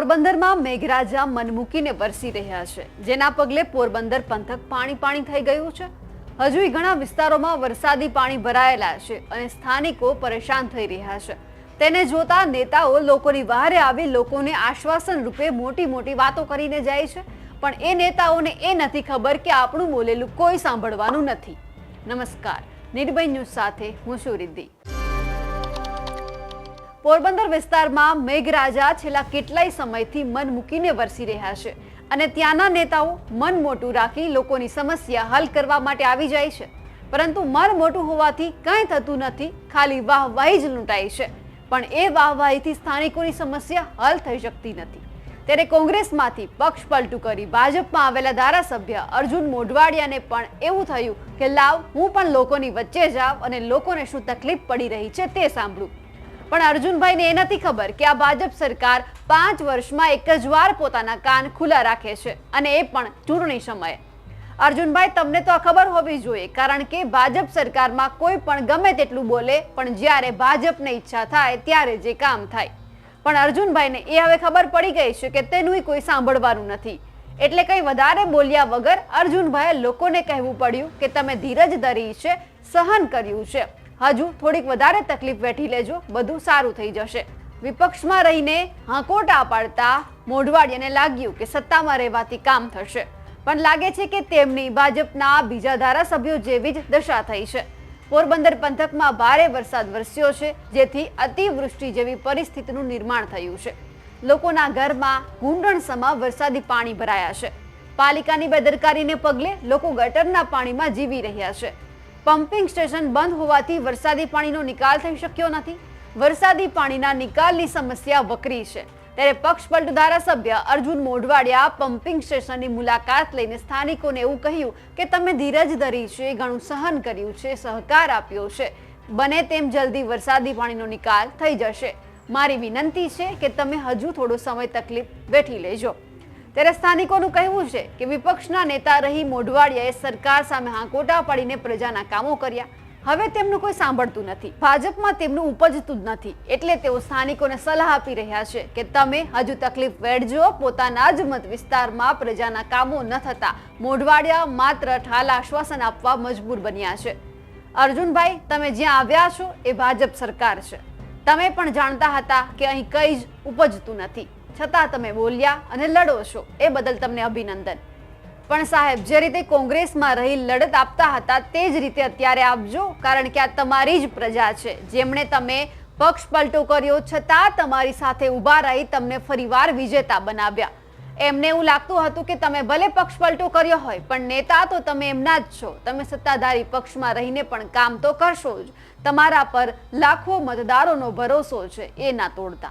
પોરબંદરમાં મેઘરાજા મનમૂકીને વરસી રહ્યા છે, જેના પગલે પોરબંદર પંથક પાણી પાણી થઈ ગયું છે. હજુય ઘણા વિસ્તારોમાં વરસાદી પાણી ભરાયેલા છે અને સ્થાનિકો પરેશાન થઈ રહ્યા છે. તેને જોતા નેતાઓ લોકોની વહારે આવી લોકોને આશ્વાસન રૂપે મોટી મોટી વાતો કરીને જાય છે, પણ એ નેતાઓને એ નથી ખબર કે આપણું બોલેલું કોઈ સાંભળવાનું નથી. નમસ્કાર, નિર્ભય ન્યૂઝ સાથે હું છું રિદ્ધિ. પોરબંદર વિસ્તારમાં મેઘરાજા છેલ્લા કેટલાય સમયથી મન મૂકીને વરસી રહ્યા છે અને ત્યાંના નેતાઓ મન મોટું રાખી લોકોની સમસ્યા હલ કરવા માટે આવી જાય છે. પરંતુ મન મોટું હોવાથી કાંઈ થતું નથી, ખાલી વાહવાહી જ લૂંટાય છે. પણ એ વાહવાહીથી સ્થાનિકોની સમસ્યા હલ થઈ શકતી નથી. ત્યારે કોંગ્રેસમાંથી પક્ષ પલટું કરી ભાજપમાં આવેલા ધારાસભ્ય અર્જુન મોઢવાડિયાને પણ એવું થયું કે લાવ, હું પણ લોકોની વચ્ચે જાઉં અને લોકોને શું તકલીફ પડી રહી છે તે સાંભળું. પણ અર્જુનભાઈને એ નથી ખબર કે આ ભાજપ સરકાર પાંચ વર્ષમાં એક જ વાર પોતાના કાન ખુલ્લા રાખે છે અને એ પણ ચૂંટણી સમયે. અર્જુનભાઈ, તમને તો આ ખબર હોવી જોઈએ, કારણ કે ભાજપ સરકારમાં કોઈ પણ ગમે તેટલું બોલે, પણ જ્યારે ભાજપને ઈચ્છા થાય ત્યારે જે કામ થાય. પણ અર્જુનભાઈને એ હવે ખબર પડી ગઈ છે કે તેનું કોઈ સાંભળવાનું નથી. એટલે કંઈ વધારે બોલ્યા વગર અર્જુનભાઈએ લોકોને કહેવું પડ્યું કે તમે ધીરજ ધરી છે, સહન કર્યું છે. હજુ થોડીક વધારે તકલીફ વેઠી લેજો, બધું સારું થઈ જશે. વિપક્ષમાં રહીને હાંકોટા પાડતા મોઢવાડિયાને લાગ્યું કે સત્તામાં રહેવાથી કામ થશે. પણ લાગે છે કે તેમની ભાજપના બીજા ધારાસભ્યો જેવી જ દશા થઈ છે. પોરબંદર પંથકમાં ભારે વરસાદ વરસ્યો છે, જેથી અતિવૃષ્ટિ જેવી પરિસ્થિતિનું નિર્માણ થયું છે. લોકોના ઘરમાં ઘૂંટણસમાં વરસાદી પાણી ભરાયા છે. પાલિકાની બેદરકારીને પગલે લોકો ગટરના પાણીમાં જીવી રહ્યા છે. પમ્પિંગ સ્ટેશન બંધ હોવાથી વરસાદી પાણીનો નિકાલ થઈ શક્યો નથી. વરસાદી પાણીના નિકાલની સમસ્યા વકરી છે. ત્યારે પક્ષ પલટુ ધારાસભ્ય અર્જુન મોઢવાડિયા પમ્પિંગ સ્ટેશનની મુલાકાત લઈને સ્થાનિકોને એવું કહ્યું કે તમે ધીરજ ધરી છે, ઘણું સહન કર્યું છે, સહકાર આપ્યો છે. બને તેમ જલ્દી વરસાદી પાણીનો નિકાલ થઈ જશે. મારી વિનંતી છે કે તમે હજુ થોડો સમય તકલીફ વેઠી લેજો. ત્યારે સ્થાનિકોનું કહેવું છે કે વિપક્ષના નેતા રહી મોઢવાડિયાએ સરકાર સામે હાંકોટા પાડીને પ્રજાના કામો કર્યા. હવે તેમનું કોઈ સાંભળતું નથી. ભાજપમાં તેમનું ઉપજતું જ નથી. એટલે તેઓ સ્થાનિકોને સલાહ આપી રહ્યા છે કે તમે હજુ તકલીફ વેડજો, પોતાના જ મત વિસ્તારમાં પ્રજાના કામો ન થતા. મોઢવાડિયા માત્ર ઠાલ આશ્વાસન આપવા મજબૂર બન્યા છે. અર્જુનભાઈ, તમે જ્યાં આવ્યા છો એ ભાજપ સરકાર છે. તમે પણ જાણતા હતા કે અહીં કંઈ જ ઉપજતું નથી. છતાં તમે બોલ્યા અને લડો છો. એ બદલ તમને અભિનંદન. પણ સાહેબ, જે રીતે કોંગ્રેસમાં રહી લડત આપતા હતા તે જ રીતે અત્યારે આપજો, કારણ કે આ તમારી જ પ્રજા છે. જેમણે તમે પક્ષ પલટો કર્યો, છતાં તમારી સાથે ઊભા રહી તમને ફરીવાર વિજેતા બનાવ્યા. એમને એવું લાગતું હતું કે તમે ભલે પક્ષ પલટો કર્યો હોય, પણ નેતા તો તમે એમના જ છો. તમે સત્તાધારી પક્ષમાં રહીને પણ કામ તો કરશો જ. તમારા પર લાખો મતદારોનો ભરોસો છે, એ ના તોડતા.